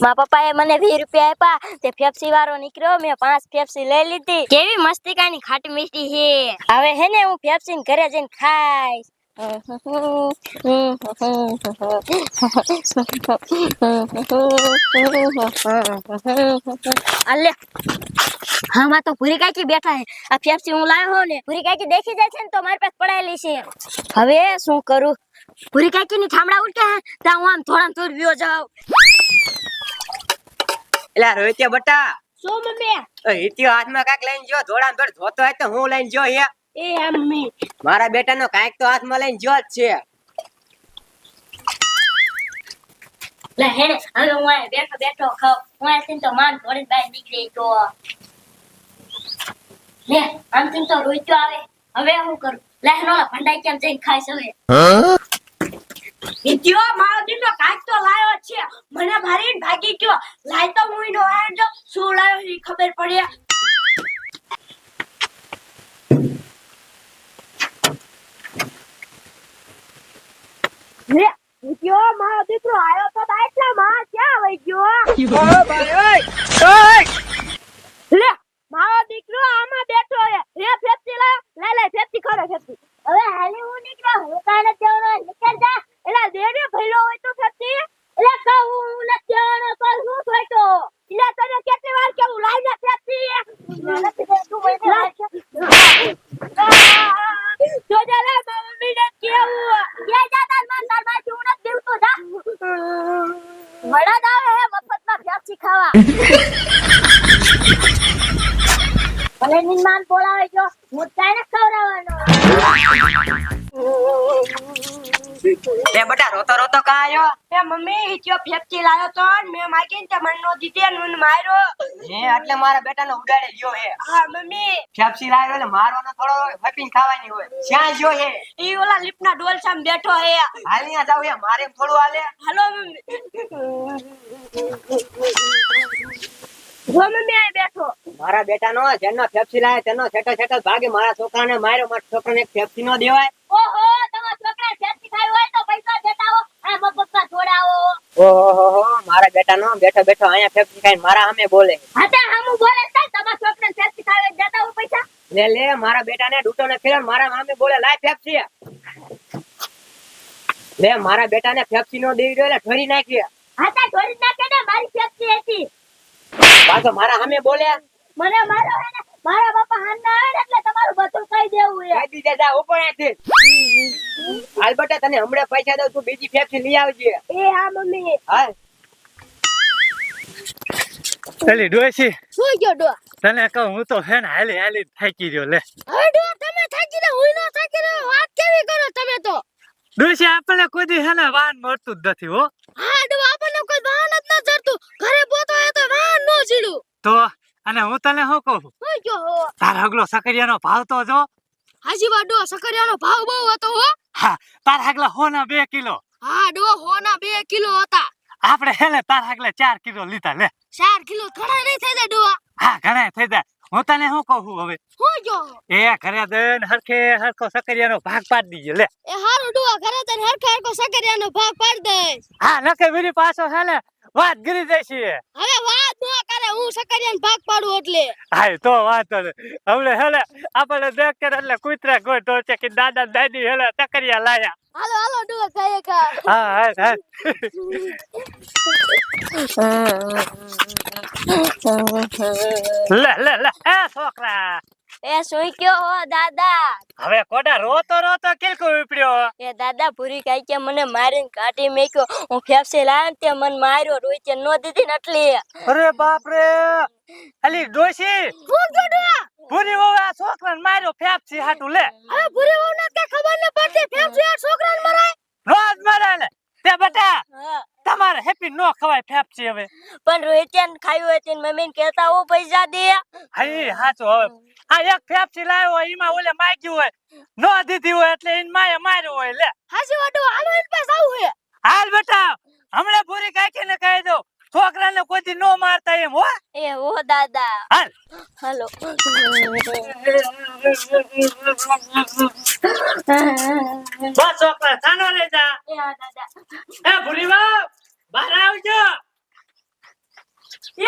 મારા પપ્પાએ મને વીસ રૂપિયા આપ્યા તે ફેફસી વાળો નીકળ્યો મેં પાંચ ફેફસી લઈ લીધી કેવી મસ્તિકાની ખાટી મીઠી છે હવે હે ને હું ફેફસી ઘરે જઈને ખાઈશ અલે હા માં તો ભૂરી કાકી બેઠા છે આ ફેફસી હું લાવ્યો હોઉં ને ભૂરી કાકી દેખી જાય છે ને તો મારી પાસે પડાયેલી છે હવે ભૂરી કાકી ની ઠામડા ઉલટા હે ત્યાં હું આમ થોડા થોડ વ્યો જાવ એલા રોહિત્યા બટા. સો મમ્મી? હિત્યો હાથમાં કાક લઈને જો ધોળામ ધોળ જોતો હોય તો હું લઈને જો હે. એ મમ્મી. મારા બેટાનો કાંઈક તો હાથમાં લઈને જો જ છે. લે હે હવે હું બેઠો બેઠો ખાવ. હું અહીંથી તો માન થોડી બહાર નીકળી તો લે આમ તો રોઈતો આવે. હવે હું કરું? લે નો ભંડાઈ કેમ જઈને ખાઈશ હવે? વિદ્યો મારો દીકરો કાંઈક તો લાયો છે. મને મારી ભાગી ગયો. લાય તો હું નો આયો જો. શું લાયો એ ખબર પડે. રે ઇત્યો મારો દીકરો આયો તો એટલા માં ક્યાં વઈ ગયો? લે મારો દીકરો આમાં બેઠો છે રે ફેફસી લાયો લે લે ફેફસી ખરો ફેફસી હવે હાલી હું નીકળો હું કાને જવાનો નીકળ જા એલા દેડે ભઈલો હોય તો ફેફસી એલા કહું હું નથી જવાનો તો શું થાય તો એલા તને કેટલી વાર કેવું લાઈ ના ફેફસી તો જલે મમ્મી ને કેવું કે જાતા મન તાર બાજુ હું નથી દેવતો જા વડા આવે હે મફતમાં ફેફસી ખાવા ભલે નિર્માણ બોલાવે જો હું તારે ખવડાવવાનો. લે બટા રોતો રોતો કા આયો એ મમ્મી ઈચ્યો ફેફસી લાયો તો? મે માગીને તે મન નો દીધે ને માર્યો. હે એટલે મારા બેટાનો ઉડાડે ગયો હે. હા મમ્મી. ફેફસી લાયો એટલે મારવાનો થોડો હપીને ખાવાની હોય. શ્યાં જો હે? ઈ ઓલા લીપના ડોલ સામે બેઠો હે. હાલિયા જાવ હે મારે થોડું હાલે. હાલો મમ્મી. બેઠો. મારા બેટાનો જેનો ફેફસી લાવે તેનો છેટો છેટો ભાગે. મારા છોકરાને માર્યો મારા છોકરાને ફેફસી નો દેવાય. ઓહો તમારા છોકરા ફેફસી ખાવી હોય તો પૈસા મફતમાં છોડાવો ઓહો મારા બેટાનો બેઠો બેઠો અહીંયા ફેફસી ખાઈને મારા સામે બોલે. હતા હામું બોલે તા તમારા છોકરા ફેફસી ખાવી જતા હું પૈસા? લે લે મારા બેટાને ડૂટો ને ફેરવ મારા સામે બોલે લાય ફેફસી લે મારા બેટાને ફેફસી નો દેવી રહ્યો એટલે ઠરી નાખી. હતા ઠરી નાખે ને મારી ફેફસી હતી. પાછો મારા સામે બોલે. મને મારો હે ને મારા બાપા હાન ને એટલે તમારું બધું કહી દેવું એ. કહી દીધે જા ઉપર અહીંથી હાલ બેટા તને હમણાં પૈસા દઉં તું બીજી ફેફસી લઈ આવજે. એ હા મમ્મી. હા પેલી ડોસી શું ગયો ડો તને કહું હું તો હે ને હાલી હાલી થાકી ગયો લે. હવે ડો તમે થાકી રહ્યો હું ન થાકી રહ્યો વાત કેવી કરો તમે તો? ડોસી આપણને કોઈ દી હે ને વાન મળતું જ નથી હો. હા ડો આપણને કોઈ વાહન જ ન ચડતું. ઘરે પોતો હે તો વાહન નો જીડું તો અને હું તને શું કહું છું? તાર હગલો સકરિયાનો ભાવ તો જો. હાજી વા ડો સકરિયાનો ભાવ બહુ હતો હો. હા તાર હગલા હોના બે કિલો. હા ડો હોના બે કિલો હતા. આપણે હેલે તાર હગલે ચાર કિલો લીધા લે. ચાર કિલો ઘણા નહીં થઈ જાય ડોવા હા ઘણા થઈ જાય. હું તને શું કહું હવે? શું જો. એ ઘરે દઈને હરખે હરખો સકરિયાનો ભાગ પાડી દીજે લે. એ હારું ડોવા ઘરે તને હરખા હરખો સકરિયાનો ભાગ પાડ દે હા નકે વીરી પાછો હેલે વાત ગરી છે હવે હું સકરિયાન ભાગ પાડું એટલે? હાય તો વાંધો હમણે હેલે આપણે દેખ કે એટલે કૂતરા ગોળ તો છે કે દાદા દાદી હેલે સકરિયા લાયા. હાલો હાલો ડોવા ખાઈએ કા હા હા હા લે લે લે. એ છોકરા. એ સુઈ ગયો હો દાદા. હવે કોડા રોતો રોતો કિલકો ઉપડ્યો? એ દાદા પૂરી કાઈ કે મને મારીને કાઢી મેક્યો. હું ફેફસે લાવ્યો તે મન માર્યો રોઈ નો દીધી નટલી અરે બાપ રે અલી ડોશી! હું ગયો ડોવા પૂરી વહુ આ છોકરાને માર્યો ફેફસી હાટુ લે. હવે પૂરી વહુ ને કે ખબર ન પડતી ફેફસી આ છોકરાને મરાય? રોજ મરાય ને. તે બેટા તમારે હેપી નો ખવાય ફેફસી હવે. પણ રોહિત્યાન ખાયું હોય તેને મમ્મીને કહેતા હો પૈસા દે હા હાચો હવે. આ એક ફેફસી લાવ્યો હોય એમાં ઓલે માગ્યું હોય. નો દીધી હોય એટલે એને માએ માર્યો હોય લે. હાજી વાડો હાલો એન પાસે આવું હે. હાલ બેટા હમણાં પૂરી કાકીને કહી દો છોકરાને કોઈ નો મારતા એમ હો. એ હો દાદા. હાલ. હાલો. બસ છોકરા થાનો લઈ જા. એ દાદા. એ ભૂરીબા બહાર આવજો. એ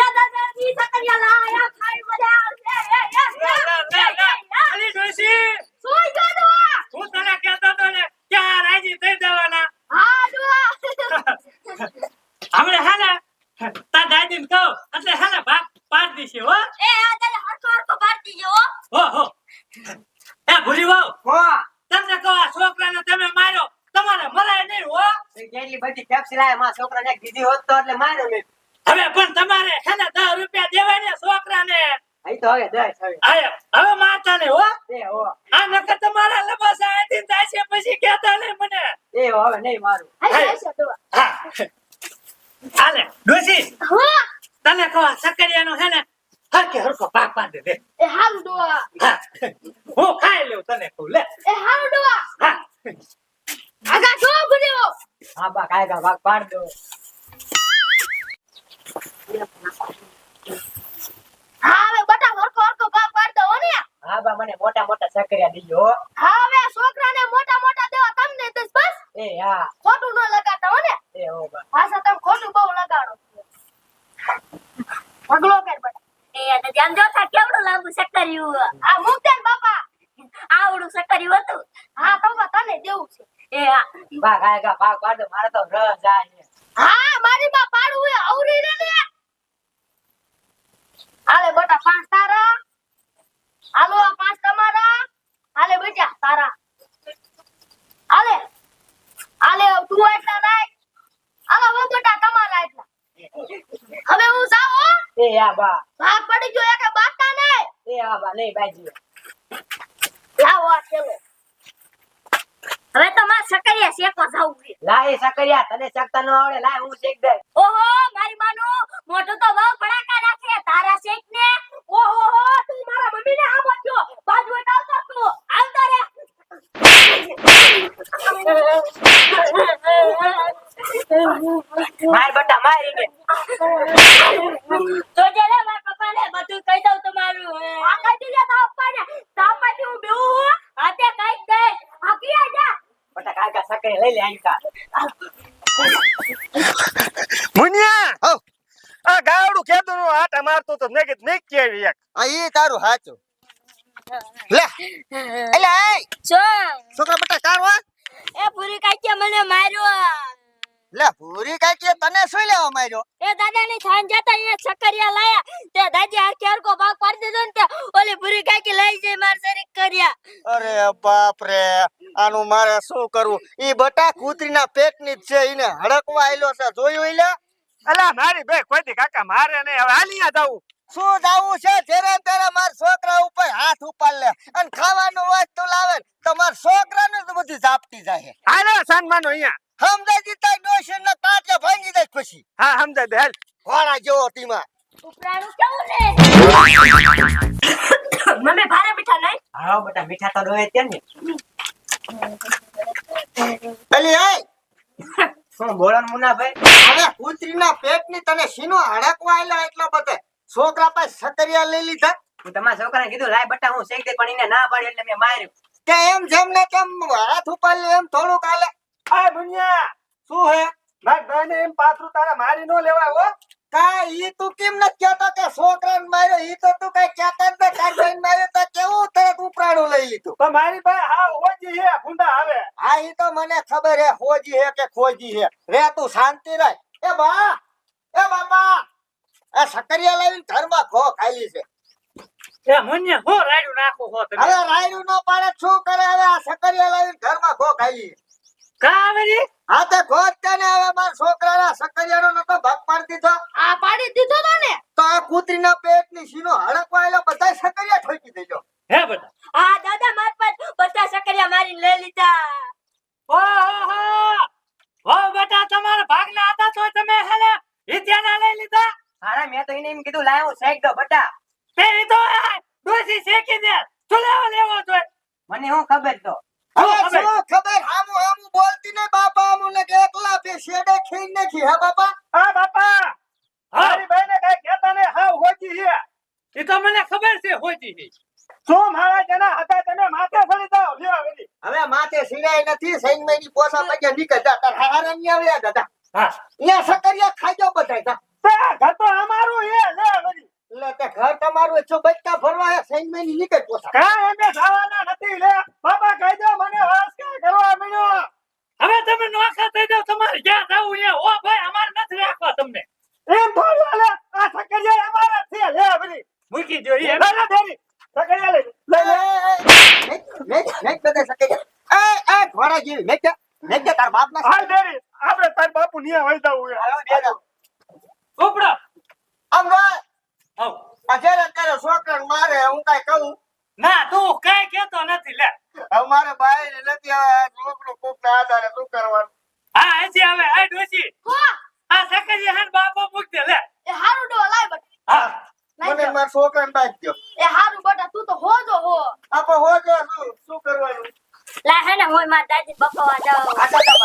તો ને કે રાજી થઈ જવાના હા હે હે હો એ હો. તમને કહો આ છોકરાને તમે માર્યો તમારે મરાય નહીં હો કેટલી બધી પેપ્સી લાયમાં છોકરાને એક દીધી હોત તો એટલે માર્યો મેં હવે પણ તમારે છે ને દસ રૂપિયા દેવાય ને છોકરાને. અહીં તો હવે મારતા નહીં હો એ હો. આ નકર તમારા લબાસા આથી છે પછી કેતા નહીં મને. એ હવે નહીં મારું. હા હાલે ડોસી હા. તને કહો સકરિયાનો હે ને હરકે હરકો પાક પાડી દે એ હાલ ડોહા. હા. હું ખાઈ લઉં તને કહું લે. એ હાલ ડોહા. હા. આગા જો ગુડ્યો હા બા કાયગા ભાગ પાડ દો. હવે બટા હરકો હરકો ભાગ પાડ દો ને. હા બા મને મોટા મોટા સકરિયા દીજો હા. હવે છોકરાને મોટા મોટા દેવા તમને દઈશ બસ. એ હા. ખોટું ન લગાડતા હો ને. એ હો બા. પાછા તમે ખોટું બહુ લગાડો. પગલો કર બટા. એ આ દાદા જો થા કેવડું લાંબુ સકરિયું આ મૂકજે બાપા. આવડું સકરિયું હતું. હા તો તને દેવું છે. એ આ બા કાયગા ભાગ પાડ દો મારે તો રહ જાય હા મારી બા પાડું એ આવરી રે ને હાલે બટા પાંચ તારા હાલો આ પાંચ તમારા હાલે બેટા તારા હાલે હાલે તું એટલા નાખ હાલો હવે બટા તમારા એટલા હવે હું જાઉં એ બા. ભાગ પડી ગયો કે બાતા ને એ હા બા બાજી. લાવો આ ચલો હવે તો માં સકરિયા શેકો જાવું છે. લાય સકરિયા તને શકતા ન આવડે લાય હું શેક દે ઓહો મારી માનું મોટો તો બહુ ભડાકા નાખે તારા શેક ને ઓહો હો તું મારા મમ્મીને આમ થયો બાજુ આવતો તું આવતા રે. માર બટા મારી એને તો જે રે મારા પપ્પાને બધું કહી દઉં તમારું. આ કઈ દીધા તા અપ્પાને તા અપ્પાથી હું બેહું હું. હાથે કહી દે. આ જા. બટા કાકા સકરિયા લઈ લે અહીં કા મુનિયા! હઉ. આ ગાવડું કેતો નું આટા મારતો તો મેં કે નહીં કેવી એક. આ ઈ તારું હાચું. લે. એલે એ છોકરા બટા કારવા એ પૂરી કાચે મને માર્યો. લે પૂરી કે તને શું લેવા માર્યો એ દાદા ની થાન જતા અહીંયા સકરિયા લાયા. તે દાદી આ કેરકો ભાગ પાડી દીધો ને તે ઓલી પૂરી કાકી લઈ જઈ માર સરી કર્યા. અરે બાપ રે આનું મારે શું કરવું? ઈ બટા કૂતરીના પેટની જ છે ઈને હડકવા આયલો છે. જોયું ઈ લે? અલા મારી બે કોઈ દી કાકા મારે ને હવે હાલિયા જાવું શું જાવું છે? જેરે તેરે માર છોકરા ઉપર હાથ ઉપાડ લે. અને ખાવાનું વસ્તુ લાવે ને. તો માર છોકરાને તો બધી ઝાપટી જાય. હાલો સન્માનો અહીંયા. સમજાઈ દીધા ડોશી ને પાટે ભાંગી દે પછી. હા સમજાય દે હાલ. ઘોડા જેવો ટીમાં. ઉપરાણું કેવું ને મમ્મી ભારે મીઠા નહીં? હા બટા મીઠા તો ડોહે છે ને. એલી એ! શું બોલો મુનાભાઈ હવે કૂતરીના પેટની તને સીનો હડકવા આયલા એટલા બધે? છોકરા પાસે સકરિયા લઈ લીધા? હું તમારા છોકરાને કીધું લાય બટા હું શેક દે પણ એને ના પાડી એટલે મેં માર્યું. કે એમ જેમ ને તેમ હાથ ઉપર લે એમ થોડુંક હાલે. આ મુનિયા શું હે? માર બહેને એમ પાથરું તારે મારી નો લેવા હો. કા ઈ તું કેમ ન કહેતો કે છોકરાને માર્યો? ઈ તો તું કઈ કહેતો જ ન તાર માર્યો તો કેવું તરત ઉપરાણું લઈ લીધું? તો મારી ભાઈ હા હોજી હે ભૂંડા આવે. હા ઈ તો મને ખબર હે હોજી હે કે ખોજી હે. રે તું શાંતિ રહે એ બા એ બાપા આ સકરિયા લાવીને ઘરમાં ખો ખાલી છે. એ મુનિયા હું રાયડું નાખું હો તમે હવે રાયડું નો પાડે શું કરે હવે આ સકરિયા લાવીને ઘરમાં ખો ખાલી કા આવે રી હા તે ખોજ ને હવે મારા છોકરાના સકરિયાનો નતો ભાગ પાડી દીધો. આ પાડી દીધો તો ને. તો આ કૂતરીના પેટની સીનો હડકવા બધા સકરિયા ઠોકી દેજો. હે બેટા આ દાદા માર પર સકરિયા મારીને લઈ લીધા. ઓહો હો બેટા તમારા ભાગના હતા તો તમે હેલે હિત્યાના લઈ લીધા? અરે મેં તો એને એમ કીધું લાય હું શેક દો બટા. તો આ શેકી દે. તું લેવો લેવો જોઈએ મને શું ખબર તો? હવે નાખી હા બાપા? હા બાપા. મારી બહેને કઈ કહેતા ને હા હોજી હે. એ તો મને ખબર છે હોજી હે. શું મારા જના હતા તમે માથે ફરી જાઓ લ્યો વેલી હવે માથે સિરાય નથી સૈન મહિની પોસા પગે નીકળ જા તાર હારા ની આવ્યા દાદા. હા. અહીંયા સકરિયા ખાજો બધાય તા તે ઘર તો અમારું હે લે. એટલે તે ઘર તમારું છો બચકા ફરવા હે સૈન મહિની નીકળ પોસા. અમે ખાવાના નથી લે. બાપા કહી દો મને વાસ કા કરવા મળ્યો હવે નોખા થઈ જાવ તમારે જ્યાં જવું એ ઓ ભાઈ અમારે નથી રાખવા તમને. એમ થોડું લે આ સકરિયા અમારા છે લે બધી. મૂકી દો એ લે લે દેરી સકરિયા લે લે લે લે બધા સકરિયા એ એ ઘોડા જેવી લે કે તાર બાપ ના હાલ દેરી આપણે તાર બાપુ નિયા વઈ જાવું છે. ઉપડો. આમ આવ અત્યારે તારે છોકરાને મારે હું કઈ કહું? ના તું કાઈ કેતો નથી લે. અમારે ભાઈ નથી છોકરો કોક ના આધારે શું કરવાનું? હા હજી હવે આ ડોસી આ સકરિયા હાન બાપો મૂક દે લે. એ હારું ડો લાય બટા. હા. મને મારા છોકરાને દો એ હારું બટા તું તો હોજો હો. આપો હો જો શું શું કરવાનું? લા હે ને હું માર દાદી બફવા જાઉં. આ દાદા